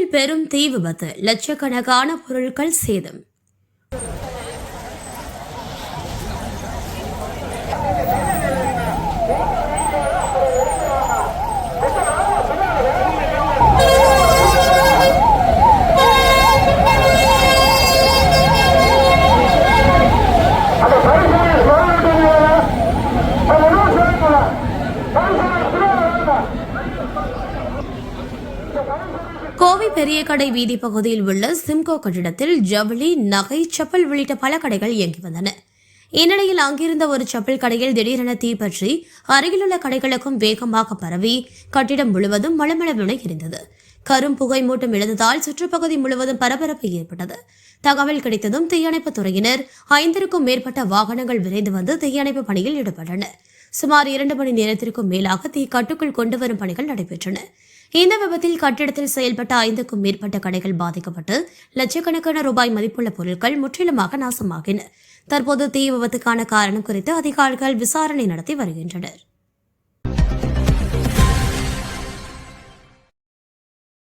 கொழும்பில் பெரும் தீ விபத்து லட்சக்கணக்கான பொருட்கள் சேதம். அந்த கோவை பெரிய கடை வீதி பகுதியில் உள்ள சிம்கோ கட்டிடத்தில் ஜவுளி நகை செப்பல் உள்ளிட்ட பல கடைகள் இயங்கி வந்தன. இந்நிலையில் அங்கிருந்த ஒரு செப்பல் கடையில் திடீரென தீப்பற்றி அருகிலுள்ள கடைகளுக்கும் வேகமாக பரவி கட்டிடம் முழுவதும் மளமளவென எரிந்தது கரும் புகை மூட்டம் எழுந்ததால் சுற்றுப்பகுதி முழுவதும் பரபரப்பு ஏற்பட்டது. தகவல் கிடைத்ததும் தீயணைப்புத் துறையினர் ஐந்திற்கும் மேற்பட்ட வாகனங்கள் விரைந்து வந்து தீயணைப்பு பணியில் ஈடுபட்டனர். சுமார் இரண்டு மணி நேரத்திற்கும் மேலாக தீ கட்டுக்குள் கொண்டு வரும் பணிகள் நடைபெற்றன. இந்த விபத்தில் கட்டிடத்தில் செயல்பட்ட ஐந்துக்கும் மேற்பட்ட கடைகள் பாதிக்கப்பட்டு லட்சக்கணக்கான ரூபாய் மதிப்புள்ள பொருட்கள் முற்றிலுமாக நாசமாகின. தற்போது தீ விபத்துக்கான காரணம் குறித்து அதிகாரிகள் விசாரணை நடத்தி வருகின்றனர்.